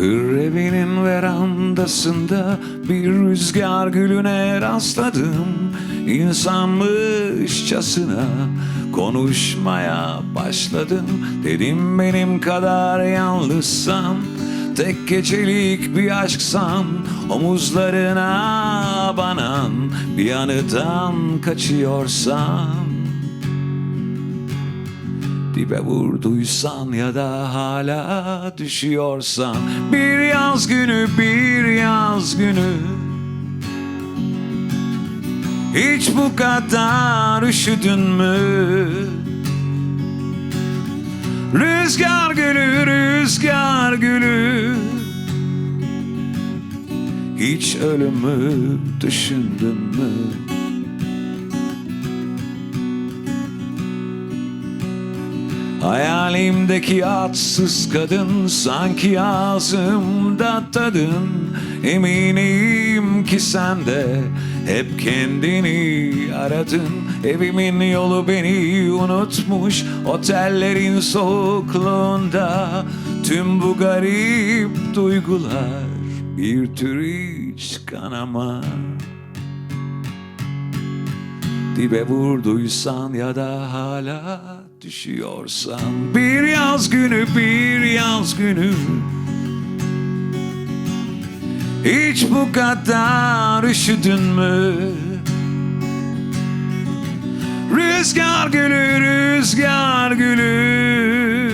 Kır evinin verandasında bir rüzgar gülüne rastladım. İnsanmışçasına konuşmaya başladım. Dedim benim kadar yalnızsan Tek gecelik bir aşksan Omuzlarına banan bir anıdan kaçıyorsan Dibe vurduysan ya da hala düşüyorsan Bir yaz günü bir yaz günü Hiç bu kadar üşüdün mü? Rüzgar gülü, rüzgar gülü Hiç ölümü düşündün mü? Hayalimdeki atsız kadın sanki ağzımda tadın. Eminim ki sen de hep kendini aradın. Evimin yolu beni unutmuş otellerin soğukluğunda Tüm bu garip duygular bir tür hiç kanama Dibe vurduysan ya da hala düşüyorsan Bir yaz günü bir yaz günü Hiç bu kadar üşüdün mü? Rüzgar gülü rüzgar gülü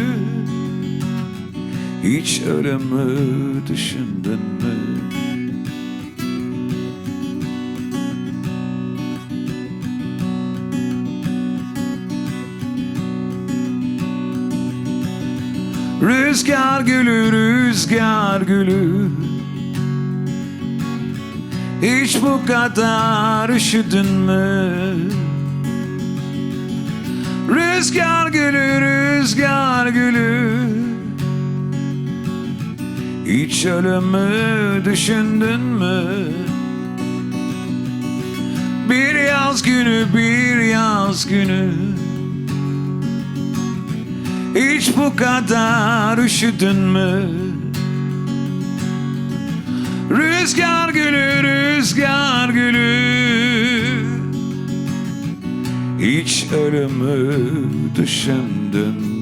Hiç ölümü düşündün mü? Rüzgar gülü, rüzgar gülü Hiç bu kadar üşüdün mü? Rüzgar gülü, rüzgar gülü Hiç ölümü düşündün mü? Bir yaz günü, bir yaz günü hiç bu kadar üşüdün mü? Rüzgar gülü, rüzgar gülü Hiç ölümü düşündün